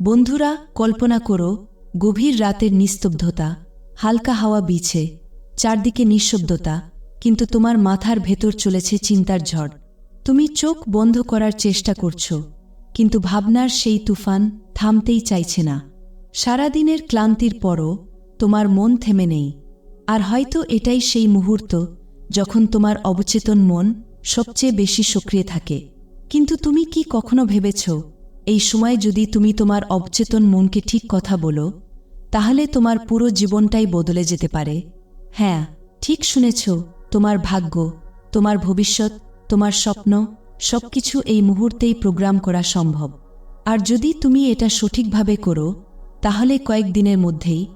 বন্ধুরা, কল্পনা করো, গভীর রাতের নিস্তব্ধতা, হালকা হাওয়া বিছে, চারদিকে নিঃশব্দতা, কিন্তু তোমার মাথার ভেতর চলেছে চিন্তার ঝড়। তুমি চোখ বন্ধ করার চেষ্টা করছ, কিন্তু ভাবনার সেই তুফান থামতেই চাইছে না। সারাদিনের ক্লান্তির পরও তোমার মন থেমে নেই। আর হয়তো এটাই সেই মুহূর্ত যখন তোমার অবচেতন মন সবচেয়ে বেশি সক্রিয় থাকে। কিন্তু তুমি কি কখনো ভেবেছ এই সময় যদি তুমি তোমার অবচেতন মনকে ঠিক কথা বলো, তাহলে তোমার পুরো জীবনটাই বদলে যেতে পারে। হ্যাঁ ঠিক শুনেছ, তোমার ভাগ্য, তোমার ভবিষ্যৎ, তোমার স্বপ্ন, সবকিছু এই মুহূর্তেই প্রোগ্রাম করা সম্ভব। আর যদি তুমি এটা সঠিকভাবে করো, তাহলে কয়েকদিনের মধ্যেই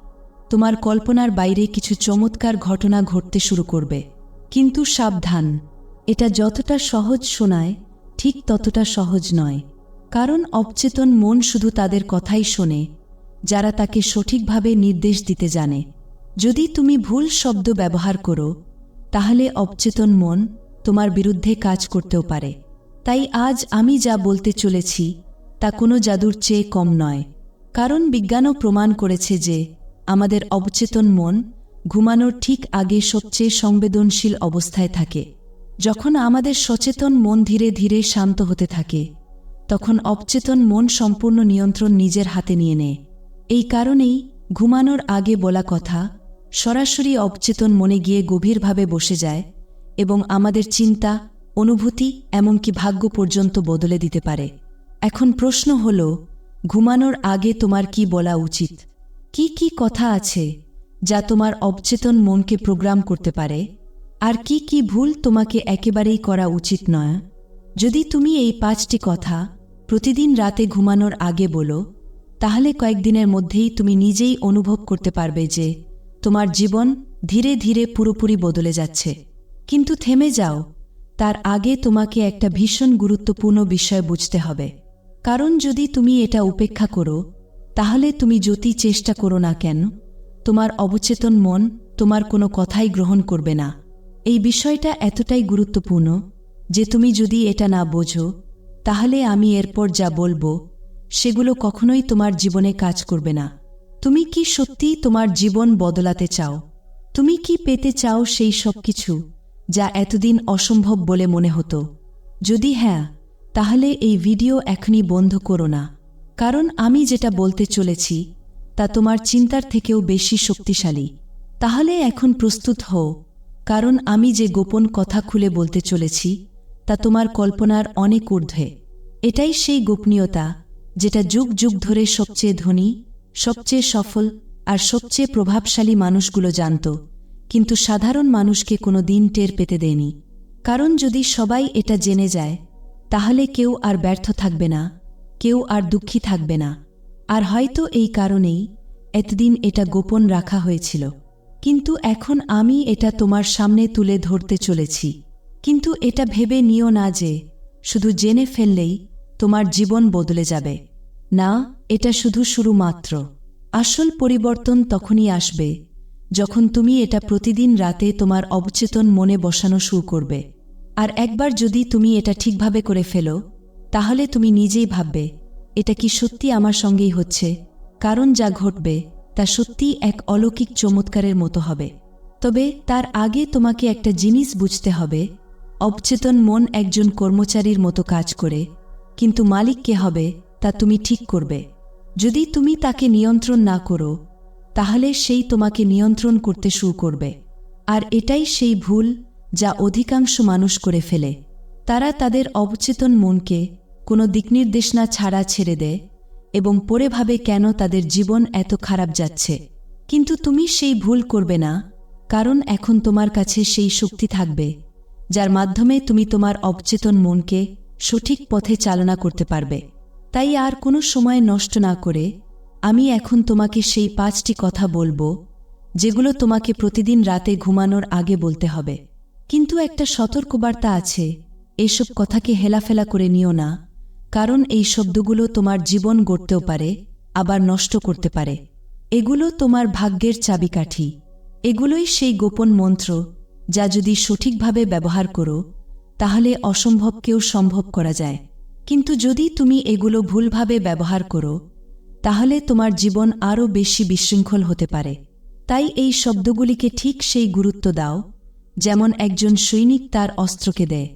তোমার কল্পনার বাইরে কিছু চমৎকার ঘটনা ঘটতে শুরু করবে। কিন্তু সাবধান, এটা যতটা সহজ শোনায়, ঠিক ততটা সহজ নয়। কারণ অবচেতন মন শুধু তাদের কথাই শোনে, যারা তাকে সঠিকভাবে নির্দেশ দিতে জানে। যদি তুমি ভুল শব্দ ব্যবহার করো, তাহলে অবচেতন মন তোমার বিরুদ্ধে কাজ করতেও পারে। তাই আজ আমি যা বলতে চলেছি, তা কোনো জাদুর চেয়ে কম নয়। কারণ বিজ্ঞানও প্রমাণ করেছে যে, আমাদের অবচেতন মন ঘুমানোর ঠিক আগে সবচেয়ে সংবেদনশীল অবস্থায় থাকে। যখন আমাদের সচেতন মন ধীরে ধীরে শান্ত হতে থাকে তখন অবচেতন মন সম্পূর্ণ নিয়ন্ত্রণ নিজের হাতে নিয়ে নেয়। এই কারণেই ঘুমানোর আগে বলা কথা, সরাসরি অবচেতন মনে গিয়ে গভীরভাবে বসে যায় এবং আমাদের চিন্তা, অনুভূতি এমনকি ভাগ্য পর্যন্ত বদলে দিতে পারে। এখন প্রশ্ন হল, ঘুমানোর আগে তোমার কি বলা উচিত? কি কি কথা আছে যা তোমার অবচেতন মনকে প্রোগ্রাম করতে পারে? আর কি কি ভুল তোমাকে একেবারেই করা উচিত নয়? যদি তুমি এই পাঁচটি কথা প্রতিদিন রাতে ঘুমানোর আগে বলো, তাহলে কয়েকদিনের মধ্যেই তুমি নিজেই অনুভব করতে পারবে যে তোমার জীবন ধীরে ধীরে পুরোপুরি বদলে যাচ্ছে। কিন্তু থেমে যাও, তার আগে তোমাকে একটা ভীষণ গুরুত্বপূর্ণ বিষয় বুঝতে হবে। কারণ যদি তুমি এটা উপেক্ষা করো, তাহলে তুমি যতই চেষ্টা করো না কেন, তোমার অবচেতন মন তোমার কোনো কথাই গ্রহণ করবে না। এই বিষয়টা এতটাই গুরুত্বপূর্ণ যে তুমি যদি এটা না বোঝো তাহলে আমি এরপর যা বলব, সেগুলো কখনোই তোমার জীবনে কাজ করবে না। তুমি কি সত্যিই তোমার জীবন বদলাতে চাও? তুমি কি পেতে চাও সেই সব কিছু, যা এতদিন অসম্ভব বলে মনে হতো? যদি হ্যাঁ তাহলে এই ভিডিও এখনই বন্ধ করো না। কারণ আমি যেটা বলতে চলেছি, তা তোমার চিন্তার থেকেও বেশি শক্তিশালী। তাহলে এখন প্রস্তুত হও। কারণ আমি যে গোপন কথা খুলে বলতে চলেছি তা তোমার কল্পনার অনেক ঊর্ধ্বে। এটাই সেই গোপনীয়তা, যেটা যুগ যুগ ধরে সবচেয়ে ধনী, সবচেয়ে সফল আর সবচেয়ে প্রভাবশালী মানুষগুলো জানত, কিন্তু সাধারণ মানুষকে কোনো দিন টের পেতে দেয়নি। কারণ যদি সবাই এটা জেনে যায়, তাহলে কেউ আর ব্যর্থ থাকবে না, কেউ আর দুঃখী থাকবে না। আর হয়তো এই কারণেই এতদিন এটা গোপন রাখা হয়েছিল। কিন্তু এখন আমি এটা তোমার সামনে তুলে ধরতে চলেছি। কিন্তু এটা ভেবে নিও না যে, শুধু জেনে ফেললেই তোমার জীবন বদলে যাবে। না, এটা শুধু শুরু মাত্র আসল পরিবর্তন তখনই আসবে যখন তুমি এটা প্রতিদিন রাতে তোমার অবচেতন মনে বসানো শুরু করবে। আর একবার যদি তুমি এটা ঠিকভাবে করে ফেলো, তাহলে তুমি নিজেই ভাববে, এটা কি সত্যি আমার সঙ্গেই হচ্ছে? কারণ যা ঘটবে, তা সত্যিই এক অলৌকিক চমৎকারের মতো হবে। তবে তার আগে তোমাকে একটা জিনিস বুঝতে হবে অবচেতন মন একজন কর্মচারীর মতো কাজ করে, কিন্তু মালিক কে হবে তা তুমি ঠিক করবে। যদি তুমি তাকে নিয়ন্ত্রণ না করো, তাহলে সেই তোমাকে নিয়ন্ত্রণ করতে শুরু করবে। আর এটাই সেই ভুল যা অধিকাংশ মানুষ করে ফেলে। তারা তাদের অবচেতন মনকে কোনো দিকনির্দেশনা ছাড়া ছেড়ে দেয় এবং পরে ভাবে কেন তাদের জীবন এত খারাপ যাচ্ছে। কিন্তু তুমি সেই ভুল করবে না, কারণ এখন তোমার কাছে সেই শক্তি থাকবে যার মাধ্যমে তুমি তোমার অবচেতন মনকে সঠিক পথে চালনা করতে পারবে। তাই আর কোনো সময় নষ্ট না করে আমি এখন তোমাকে সেই পাঁচটি কথা বলব, যেগুলো তোমাকে প্রতিদিন রাতে ঘুমানোর আগে বলতে হবে। কিন্তু একটা সতর্কবার্তা আছে এইসব কথাকে হেলাফেলা করে নিও না, কারণ এই শব্দগুলো তোমার জীবন গড়তেও পারে, আবার নষ্ট করতে পারে। এগুলো তোমার ভাগ্যের চাবিকাঠি। এগুলোই সেই গোপন মন্ত্র যা যদি সঠিকভাবে ব্যবহার করো, তাহলে অসম্ভবকেও সম্ভব করা যায়। কিন্তু যদি তুমি এগুলো ভুলভাবে ব্যবহার করো, তাহলে তোমার জীবন আরও বেশি বিশৃঙ্খল হতে পারে। তাই এই শব্দগুলিকে ঠিক সেই গুরুত্ব দাও, যেমন একজন সৈনিক তার অস্ত্রকে দেয়।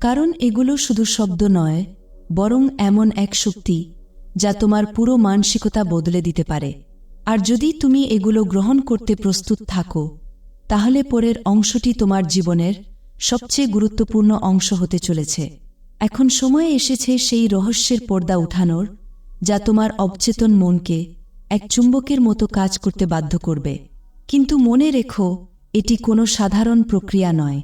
কারণ এগুলো শুধু শব্দ নয়, বরং এমন এক শক্তি যা তোমার পুরো মানসিকতা বদলে দিতে পারে। আর যদি তুমি এগুলো গ্রহণ করতে প্রস্তুত থাকো তাহলে পরের অংশটি তোমার জীবনের সবচেয়ে গুরুত্বপূর্ণ অংশ হতে চলেছে। এখন সময় এসেছে সেই রহস্যের পর্দা উঠানোর, যা তোমার অবচেতন মনকে এক চুম্বকের মতো কাজ করতে বাধ্য করবে। কিন্তু মনে রেখো, এটি কোনো সাধারণ প্রক্রিয়া নয়।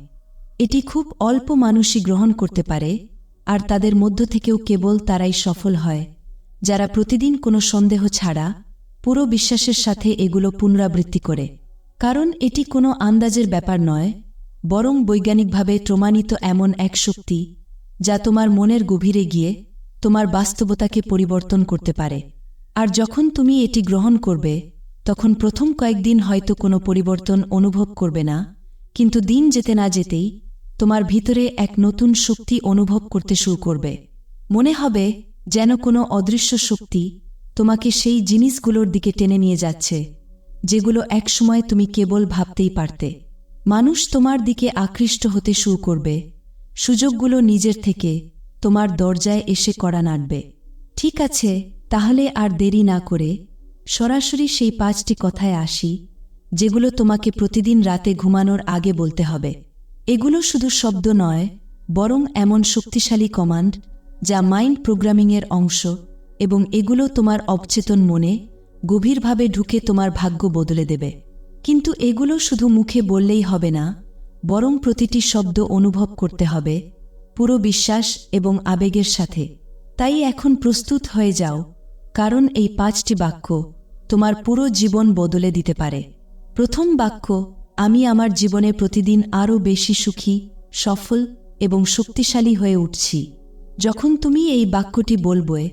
এটি খুব অল্প মানুষই গ্রহণ করতে পারে, আর তাদের মধ্য থেকেও কেবল তারাই সফল হয়। যারা প্রতিদিন কোনো সন্দেহ ছাড়া পুরো বিশ্বাসের সাথে এগুলো পুনরাবৃত্তি করে। কারণ এটি কোনো আন্দাজের ব্যাপার নয়, বরং বৈজ্ঞানিকভাবে প্রমাণিত এমন এক শক্তি যা তোমার মনের গভীরে গিয়ে তোমার বাস্তবতাকে পরিবর্তন করতে পারে। আর যখন তুমি এটি গ্রহণ করবে, তখন প্রথম কয়েকদিন হয়তো কোনো পরিবর্তন অনুভব করবে না, কিন্তু দিন যেতে না যেতেই তোমার ভিতরে এক নতুন শক্তি অনুভব করতে শুরু করবে। মনে হবে যেন কোনো অদৃশ্য শক্তি তোমাকে সেই জিনিসগুলোর দিকে টেনে নিয়ে যাচ্ছে। যেগুলো একসময় তুমি কেবল ভাবতেই পারতে। মানুষ তোমার দিকে আকৃষ্ট হতে শুরু করবে। সুযোগগুলো নিজের থেকে তোমার দরজায় এসে কড়া নাড়বে। ঠিক আছে, তাহলে আর দেরি না করে সরাসরি সেই পাঁচটি কথায় আসি, যেগুলো তোমাকে প্রতিদিন রাতে ঘুমানোর আগে বলতে হবে। এগুলো শুধু শব্দ নয়, বরং এমন শক্তিশালী কমান্ড যা মাইন্ড প্রোগ্রামিংয়ের অংশ এবং এগুলো তোমার অবচেতন মনে গভীরভাবে ঢুকে তোমার ভাগ্য বদলে দেবে। কিন্তু এগুলো শুধু মুখে বললেই হবে না, বরং প্রতিটি শব্দ অনুভব করতে হবে, পুরো বিশ্বাস এবং আবেগের সাথে। তাই এখন প্রস্তুত হয়ে যাও, কারণ এই পাঁচটি বাক্য তোমার পুরো জীবন বদলে দিতে পারে। প্রথম বাক্য, আমি আমার জীবনে প্রতিদিন আরও বেশি সুখী, সফল এবং শক্তিশালী হয়ে উঠছি। যখন তুমি এই বাক্যটি বলবে,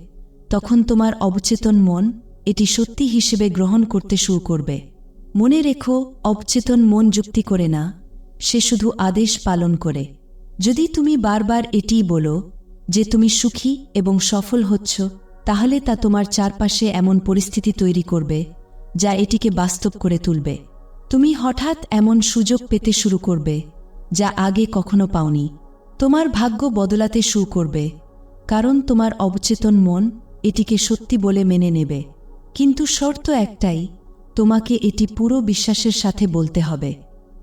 তখন তোমার অবচেতন মন এটি সত্যি হিসেবে গ্রহণ করতে শুরু করবে। মনে রেখো, অবচেতন মন যুক্তি করে না, সে শুধু আদেশ পালন করে। যদি তুমি বারবার এটিই বলো যে তুমি সুখী এবং সফল হচ্ছ, তাহলে তা তোমার চারপাশে এমন পরিস্থিতি তৈরি করবে যা এটিকে বাস্তব করে তুলবে। তুমি হঠাৎ এমন সুযোগ পেতে শুরু করবে যা আগে কখনো পাওনি। তোমার ভাগ্য বদলাতে শুরু করবে, কারণ তোমার অবচেতন মন এটিকে সত্যি বলে মেনে নেবে। কিন্তু শর্ত একটাই, তোমাকে এটি পুরো বিশ্বাসের সাথে বলতে হবে।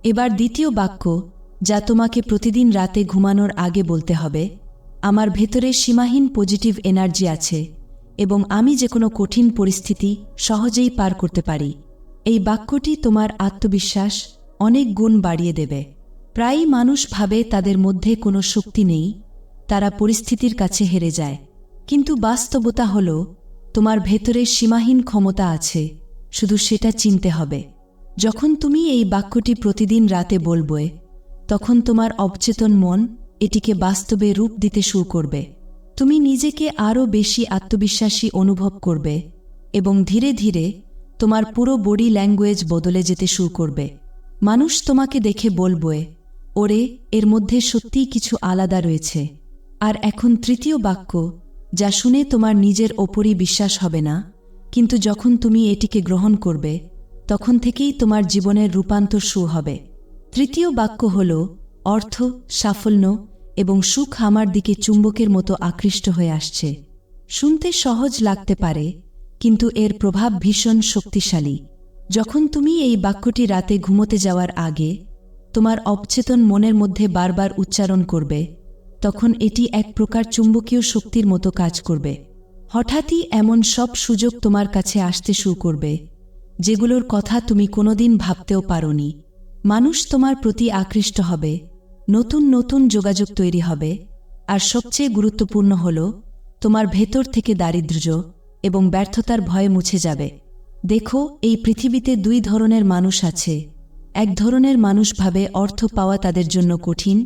এবার দ্বিতীয় বাক্য, যা তোমাকে প্রতিদিন রাতে ঘুমানোর আগে বলতে হবে, আমার ভেতরে সীমাহীন পজিটিভ এনার্জি আছে এবং আমি যে কোনো কঠিন পরিস্থিতি সহজেই পার করতে পারি। এই বাক্যটি তোমার আত্মবিশ্বাস অনেক গুণ বাড়িয়ে দেবে। প্রায়ই মানুষ ভাবে তাদের মধ্যে কোনো শক্তি নেই, তারা পরিস্থিতির কাছে হেরে যায়। কিন্তু বাস্তবতা হল তোমার ভেতরে সীমাহীন ক্ষমতা আছে, শুধু সেটা চিনতে হবে। যখন তুমি এই বাক্যটি প্রতিদিন রাতে বলবে, তখন তোমার অবচেতন মন এটিকে বাস্তবে রূপ দিতে শুরু করবে। তুমি নিজেকে আরও বেশি আত্মবিশ্বাসী অনুভব করবে এবং ধীরে ধীরে তোমার পুরো বডি ল্যাঙ্গুয়েজ বদলে যেতে শুরু করবে। মানুষ তোমাকে দেখে বলবে, ওরে, এর মধ্যে সত্যিই কিছু আলাদা রয়েছে। আর এখন তৃতীয় বাক্য যা শুনে তোমার নিজের ওপরই বিশ্বাস হবে না, কিন্তু যখন তুমি এটিকে গ্রহণ করবে, তখন থেকেই তোমার জীবনের রূপান্তর শুরু হবে। তৃতীয় বাক্য হল, অর্থ, সাফল্য এবং সুখ আমার দিকে চুম্বকের মতো আকৃষ্ট হয়ে আসছে। শুনতে সহজ লাগতে পারে, কিন্তু এর প্রভাব ভীষণ শক্তিশালী। যখন তুমি এই বাক্যটি রাতে ঘুমোতে যাওয়ার আগে, তোমার অবচেতন মনের মধ্যে বারবার উচ্চারণ করবে তখন এটি এক প্রকার চুম্বকীয় শক্তির মতো কাজ করবে। হঠাৎই এমন সব সুযোগ তোমার কাছে আসতে শুরু করবে, যেগুলোর কথা তুমি কোনোদিন ভাবতেও পারোনি। মানুষ তোমার প্রতি আকৃষ্ট হবে, নতুন নতুন যোগাযোগ তৈরি হবে, আর সবচেয়ে গুরুত্বপূর্ণ হল, তোমার ভেতর থেকে দারিদ্র্য এবং ব্যর্থতার ভয় মুছে যাবে। দেখো, এই পৃথিবীতে দুই ধরনের মানুষ আছে। এক ধরনের মানুষ ভাবে অর্থ পাওয়া তাদের জন্য কঠিন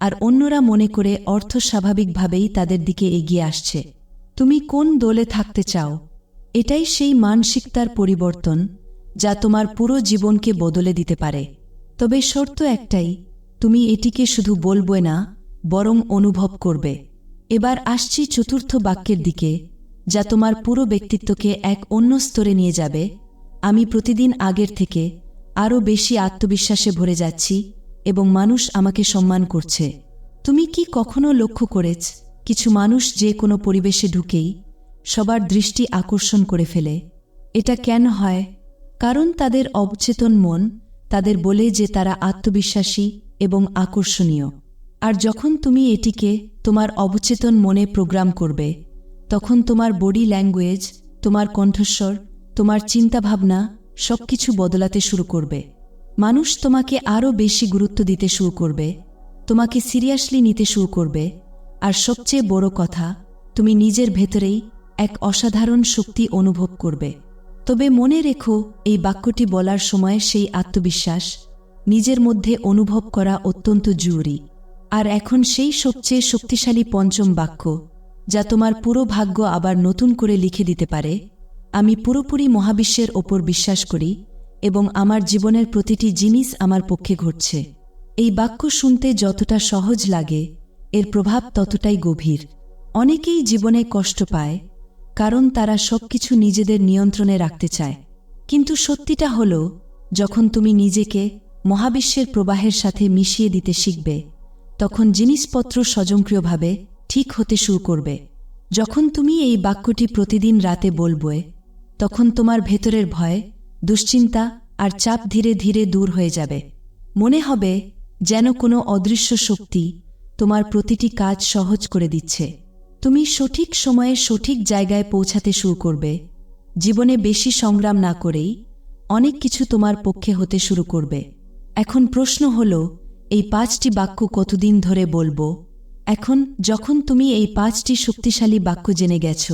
আর অন্যরা মনে করে অর্থ স্বাভাবিকভাবেই তাদের দিকে এগিয়ে আসছে। তুমি কোন দলে থাকতে চাও? এটাই সেই মানসিকতার পরিবর্তন যা তোমার পুরো জীবনকে বদলে দিতে পারে। তবে শর্ত একটাই, তুমি এটিকে শুধু বলবে না, বরং অনুভব করবে। এবার আসছি চতুর্থ বাক্যের দিকে, যা তোমার পুরো ব্যক্তিত্বকে এক অন্য স্তরে নিয়ে যাবে। আমি প্রতিদিন আগের থেকে আরও বেশি আত্মবিশ্বাসে ভরে যাচ্ছি এবং মানুষ আমাকে সম্মান করছে। তুমি কি কখনো লক্ষ্য করেছ, কিছু মানুষ যে কোনো পরিবেশে ঢুকেই সবার দৃষ্টি আকর্ষণ করে ফেলে? এটা কেন হয়? কারণ তাদের অবচেতন মন, তাদের বলে যে তারা আত্মবিশ্বাসী এবং আকর্ষণীয়। আর যখন তুমি এটিকে তোমার অবচেতন মনে প্রোগ্রাম করবে, তখন তোমার বডি ল্যাঙ্গুয়েজ, তোমার কণ্ঠস্বর, তোমার চিন্তাভাবনা সব কিছু বদলাতে শুরু করবে। মানুষ তোমাকে আরও বেশি গুরুত্ব দিতে শুরু করবে, তোমাকে সিরিয়াসলি নিতে শুরু করবে, আর সবচেয়ে বড় কথা, তুমি নিজের ভেতরেই এক অসাধারণ শক্তি অনুভব করবে। তবে মনে রেখো, এই বাক্যটি বলার সময় সেই আত্মবিশ্বাস, নিজের মধ্যে অনুভব করা অত্যন্ত জরুরি। আর এখন সেই সবচেয়ে শক্তিশালী পঞ্চম বাক্য, যা তোমার পুরো ভাগ্য আবার নতুন করে লিখে দিতে পারে, আমি পুরোপুরি মহাবিশ্বের ওপর বিশ্বাস করি এবং আমার জীবনের প্রতিটি জিনিস আমার পক্ষে ঘটছে। এই বাক্য শুনতে যতটা সহজ লাগে, এর প্রভাব ততটাই গভীর। অনেকেই জীবনে কষ্ট পায়, কারণ তারা সবকিছু নিজেদের নিয়ন্ত্রণে রাখতে চায়। কিন্তু সত্যিটা হল, যখন তুমি নিজেকে মহাবিশ্বের প্রবাহের সাথে মিশিয়ে দিতে শিখবে, তখন জিনিসপত্র স্বয়ংক্রিয়ভাবে ঠিক হতে শুরু করবে। যখন তুমি এই বাক্যটি প্রতিদিন রাতে বলবে, তখন তোমার ভেতরের ভয় দুশ্চিন্তা আর চাপ ধীরে ধীরে দূর হয়ে যাবে। মনে হবে যেন কোনো অদৃশ্য শক্তি তোমার প্রতিটি কাজ সহজ করে দিচ্ছে। তুমি সঠিক সময়ে সঠিক জায়গায় পৌঁছাতে শুরু করবে। জীবনে বেশি সংগ্রাম না করেই অনেক কিছু তোমার পক্ষে হতে শুরু করবে। এখন প্রশ্ন হল, এই পাঁচটি বাক্য কতদিন ধরে বলব? এখন যখন তুমি এই পাঁচটি শক্তিশালী বাক্য জেনে গেছ,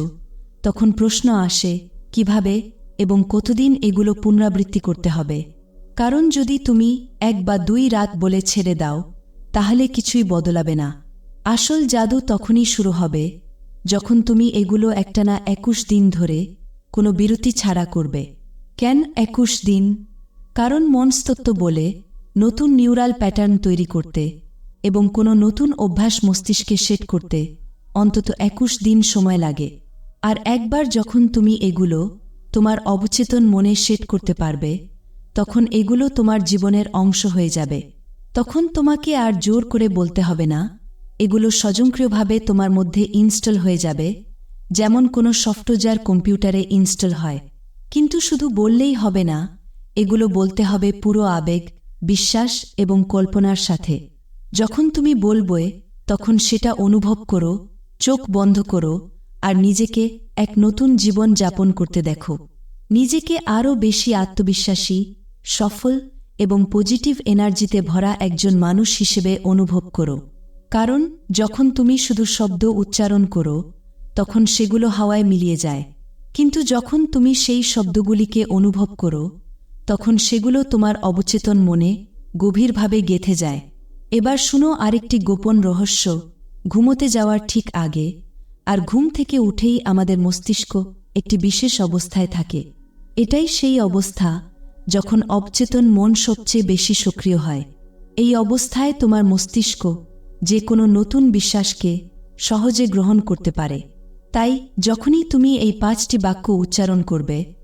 তখন প্রশ্ন আসে, কীভাবে? এবং কতদিন এগুলো পুনরাবৃত্তি করতে হবে। কারণ যদি তুমি এক বা দুই রাত বলে ছেড়ে দাও, তাহলে কিছুই বদলাবে না। আসল জাদু তখনই শুরু হবে, যখন তুমি এগুলো একটানা একুশ দিন ধরে কোনো বিরতি ছাড়া করবে। কেন একুশ দিন? কারণ মনস্তত্ত্ব বলে নতুন নিউরাল প্যাটার্ন তৈরি করতে এবং কোনো নতুন অভ্যাস মস্তিষ্কে সেট করতে অন্তত একুশ দিন সময় লাগে। আর একবার যখন তুমি এগুলো তোমার অবচেতন মনে সেট করতে পারবে, তখন এগুলো তোমার জীবনের অংশ হয়ে যাবে। তখন তোমাকে আর জোর করে বলতে হবে না, এগুলো স্বয়ংক্রিয়ভাবে তোমার মধ্যে ইনস্টল হয়ে যাবে, যেমন কোনো সফটওয়্যার কম্পিউটারে ইনস্টল হয়। কিন্তু শুধু বললেই হবে না, এগুলো বলতে হবে পুরো আবেগ, বিশ্বাস এবং কল্পনার সাথে। যখন তুমি বলবে, তখন সেটা অনুভব করো, চোখ বন্ধ করো আর নিজেকে এক নতুন জীবন যাপন করতে দেখো। নিজেকে আরও বেশি আত্মবিশ্বাসী, সফল এবং পজিটিভ এনার্জিতে ভরা একজন মানুষ হিসেবে অনুভব করো। কারণ যখন তুমি শুধু শব্দ উচ্চারণ করো, তখন সেগুলো হাওয়ায় মিলিয়ে যায়। কিন্তু যখন তুমি সেই শব্দগুলিকে অনুভব করো, তখন সেগুলো তোমার অবচেতন মনে গভীরভাবে গেথে যায়। এবার শুনো আরেকটি গোপন রহস্য, ঘুমোতে যাওয়ার ঠিক আগে আর ঘুম থেকে উঠেই আমাদের মস্তিষ্ক একটি বিশেষ অবস্থায় থাকে। এটাই সেই অবস্থা যখন অবচেতন মন সবচেয়ে বেশি সক্রিয় হয়। এই অবস্থায় তোমার মস্তিষ্ক যে কোনো নতুন বিশ্বাসকে সহজে গ্রহণ করতে পারে। তাই যখনই তুমি এই পাঁচটি বাক্য উচ্চারণ করবে,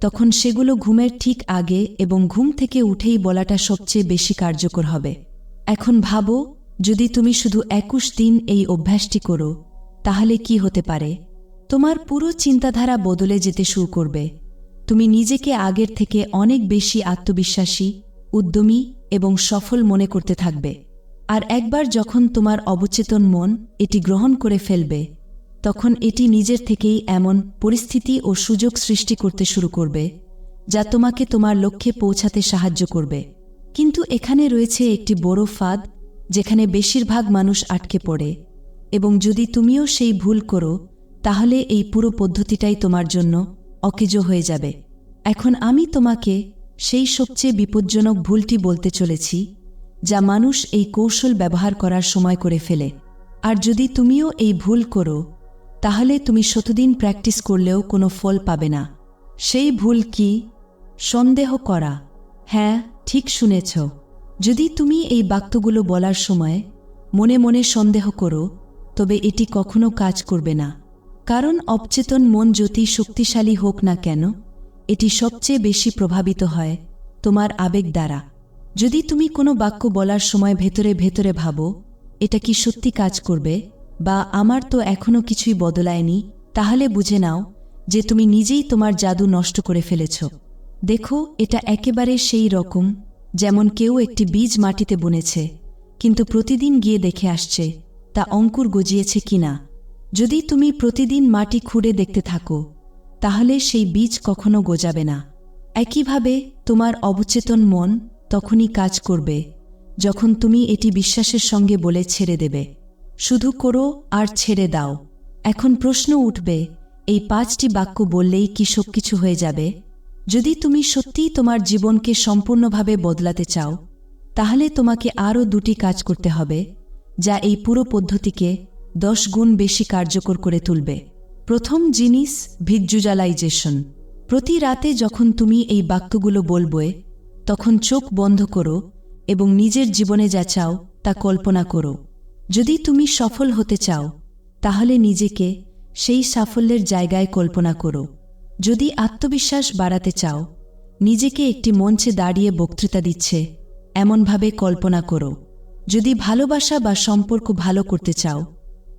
তখন সেগুলো ঘুমের ঠিক আগে এবং ঘুম থেকে উঠেই বলাটা সবচেয়ে বেশি কার্যকর হবে। এখন ভাবো, যদি তুমি শুধু একুশ দিন এই অভ্যাসটি করো তাহলে কি হতে পারে? তোমার পুরো চিন্তাধারা বদলে যেতে শুরু করবে। তুমি নিজেকে আগের থেকে অনেক বেশি আত্মবিশ্বাসী, উদ্যমী এবং সফল মনে করতে থাকবে। আর একবার যখন তোমার অবচেতন মন এটি গ্রহণ করে ফেলবে, তখন এটি নিজের থেকেই এমন পরিস্থিতি ও সুযোগ সৃষ্টি করতে শুরু করবে, যা তোমাকে তোমার লক্ষ্যে পৌঁছাতে সাহায্য করবে। কিন্তু এখানে রয়েছে একটি বড় ফাঁদ, যেখানে বেশিরভাগ মানুষ আটকে পড়ে। এবং যদি তুমিও সেই ভুল করো, তাহলে এই পুরো পদ্ধতিটাই তোমার জন্য অকেজ হয়ে যাবে। এখন আমি তোমাকে সেই সবচেয়ে বিপজ্জনক ভুলটি বলতে চলেছি, যা মানুষ এই কৌশল ব্যবহার করার সময় করে ফেলে। আর যদি তুমিও এই ভুল করো, তাহলে তুমি শতদিন প্র্যাকটিস করলেও কোনো ফল পাবে না। সেই ভুল কি? সন্দেহ করা। হ্যাঁ ঠিক শুনেছ। যদি তুমি এই বাক্যগুলো বলার সময় মনে মনে সন্দেহ করো তবে এটি কখনো কাজ করবে না। কারণ অবচেতন মন যতই শক্তিশালী হোক না কেন, এটি সবচেয়ে বেশি প্রভাবিত হয় তোমার আবেগ দ্বারা। যদি তুমি কোনো বাক্য বলার সময় ভেতরে ভেতরে ভাবো, এটা কি সত্যি কাজ করবে, বা আমার তো এখনও কিছুই বদলায়নি, তাহলে বুঝে নাও যে তুমি নিজেই তোমার জাদু নষ্ট করে ফেলেছ। দেখো, এটা একেবারে সেই রকম, যেমন কেউ একটি বীজ মাটিতে বুনেছে, কিন্তু প্রতিদিন গিয়ে দেখে আসছে তা অঙ্কুর গজিয়েছে কিনা? যদি তুমি প্রতিদিন মাটি খুঁড়ে দেখতে থাকো, তাহলে সেই বীজ কখনো গজাবে না। একইভাবে তোমার অবচেতন মন তখনই কাজ করবে, যখন তুমি এটি বিশ্বাসের সঙ্গে বলে ছেড়ে দেবে। শুধু করো আর ছেড়ে দাও। এখন প্রশ্ন উঠবে, এই পাঁচটি বাক্য বললেই কি সব কিছু হয়ে যাবে? যদি তুমি সত্যিই তোমার জীবনকে সম্পূর্ণভাবে বদলাতে চাও, তাহলে তোমাকে আরও দুটি কাজ করতে হবে। যা এই পুরো পদ্ধতিকে দশ গুণ বেশি কার্যকর করে তুলবে। প্রথম জিনিস ভিজুয়ালাইজেশন প্রতি রাতে যখন তুমি এই বাক্যগুলো বলবে, তখন চোখ বন্ধ করো এবং নিজের জীবনে যা চাও তা কল্পনা করো। যদি তুমি সফল হতে চাও, তাহলে নিজেকে সেই সাফল্যের জায়গায় কল্পনা করো। যদি আত্মবিশ্বাস বাড়াতে চাও, নিজেকে একটি মঞ্চে দাঁড়িয়ে বক্তৃতা দিচ্ছে, এমনভাবে কল্পনা করো। যদি ভালোবাসা বা সম্পর্ক ভালো করতে চাও,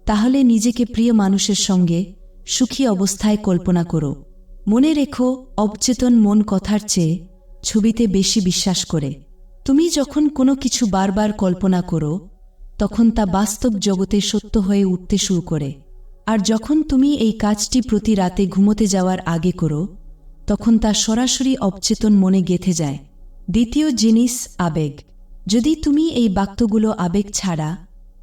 তাহলে নিজেকে প্রিয় মানুষের সঙ্গে সুখী অবস্থায় কল্পনা করো। মনে রেখো, অবচেতন মন কথার চেয়ে ছবিতে বেশি বিশ্বাস করে। তুমি যখন কোনো কিছু বারবার কল্পনা করো, তখন তা বাস্তব জগতে সত্য হয়ে উঠতে শুরু করে। আর যখন তুমি এই কাজটি প্রতি রাতে ঘুমোতে যাওয়ার আগে করো, তখন তা সরাসরি অবচেতন মনে গেথে যায়। দ্বিতীয় জিনিস, আবেগ। যদি তুমি এই বাক্যগুলো আবেগ ছাড়া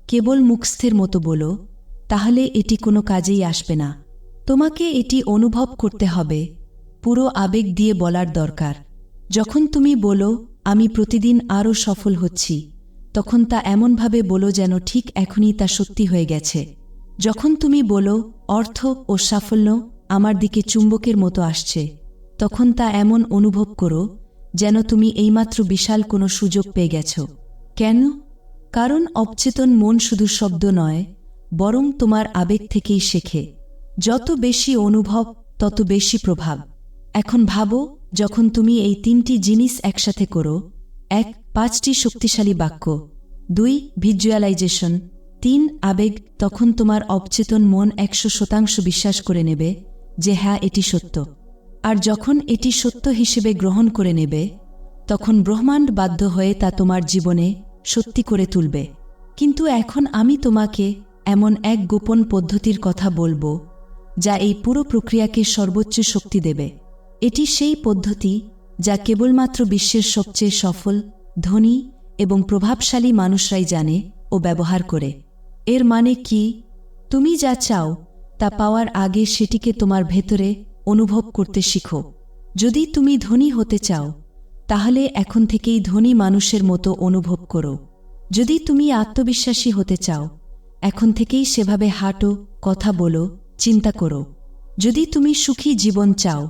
কেবল মুখস্থের মতো বলো, তাহলে এটি কোনো কাজেই আসবে না। তোমাকে এটি অনুভব করতে হবে, পুরো আবেগ দিয়ে বলার দরকার। যখন তুমি বলো, আমি প্রতিদিন আরও সফল হচ্ছি, তখন তা এমনভাবে বলো যেন ঠিক এখনই তা সত্যি হয়ে গেছে। যখন তুমি বলো, অর্থ ও সাফল্য আমার দিকে চুম্বকের মতো আসছে, তখন তা এমন অনুভব করো যেন তুমি এইমাত্র বিশাল কোনো সুযোগ পেয়ে গেছ। কেন? কারণ অবচেতন মন শুধু শব্দ নয়, বরং তোমার আবেগ থেকেই শেখে। যত বেশি অনুভব, তত বেশি প্রভাব। এখন ভাবো, যখন তুমি এই তিনটি জিনিস একসাথে করো, এক, পাঁচটি শক্তিশালী বাক্য, দুই ভিজুয়ালাইজেশন তিন, আবেগ, তখন তোমার অবচেতন মন একশো শতাংশ বিশ্বাস করে নেবে যে হ্যাঁ এটি সত্য। আর যখন এটি সত্য হিসেবে গ্রহণ করে নেবে, তখন ব্রহ্মাণ্ড বাধ্য হয়ে তা তোমার জীবনে সত্যি করে তুলবে। কিন্তু এখন আমি তোমাকে এমন এক গোপন পদ্ধতির কথা বলব, যা এই পুরো প্রক্রিয়াকে সর্বোচ্চ শক্তি দেবে। এটি সেই পদ্ধতি যা কেবলমাত্র বিশ্বের সবচেয়ে সফল, ধনী এবং প্রভাবশালী মানুষরাই জানে ও ব্যবহার করে। এর মানে কি? তুমি যা চাও, তা পাওয়ার আগে সেটিকে তোমার ভেতরে অনুভব করতে শিখো। যদি তুমি ধনী হতে চাও, তাহলে এখন থেকেই ধনী মানুষের মতো অনুভব করো। যদি তুমি আত্মবিশ্বাসী হতে চাও, এখন থেকেই সেভাবে হাঁটো, কথা বলো, চিন্তা করো। যদি তুমি সুখী জীবন চাও,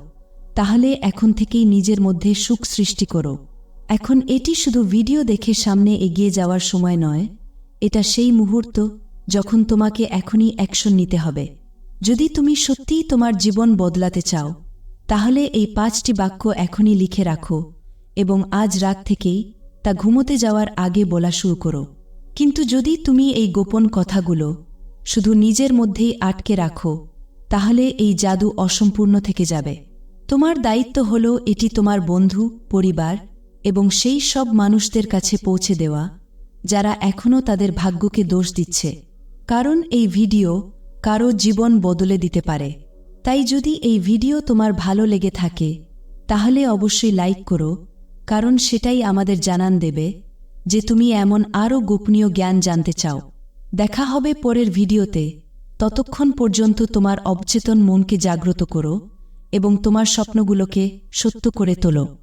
তাহলে এখন থেকেই নিজের মধ্যে সুখ সৃষ্টি করো। এখন এটি শুধু ভিডিও দেখে সামনে এগিয়ে যাওয়ার সময় নয়, এটা সেই মুহূর্ত যখন তোমাকে এখনই অ্যাকশন নিতে হবে। যদি তুমি সত্যিই তোমার জীবন বদলাতে চাও, তাহলে এই পাঁচটি বাক্য এখনই লিখে রাখো এবং আজ রাত থেকেই তা ঘুমোতে যাওয়ার আগে বলা শুরু করো। কিন্তু যদি তুমি এই গোপন কথাগুলো শুধু নিজের মধ্যেই আটকে রাখো, তাহলে এই জাদু অসম্পূর্ণ থেকে যাবে। তোমার দায়িত্ব হল এটি তোমার বন্ধু, পরিবার এবং সেই সব মানুষদের কাছে পৌঁছে দেওয়া, যারা এখনও তাদের ভাগ্যকে দোষ দিচ্ছে। কারণ এই ভিডিও কারও জীবন বদলে দিতে পারে। তাই যদি এই ভিডিও তোমার ভালো লেগে থাকে, তাহলে অবশ্যই লাইক করো, কারণ সেটাই আমাদের জানান দেবে যে তুমি এমন আরও গোপনীয় জ্ঞান জানতে চাও। দেখা হবে পরের ভিডিওতে। ততক্ষণ পর্যন্ত তোমার অবচেতন মনকে জাগ্রত করো এবং তোমার স্বপ্নগুলোকে সত্য করে তোলো।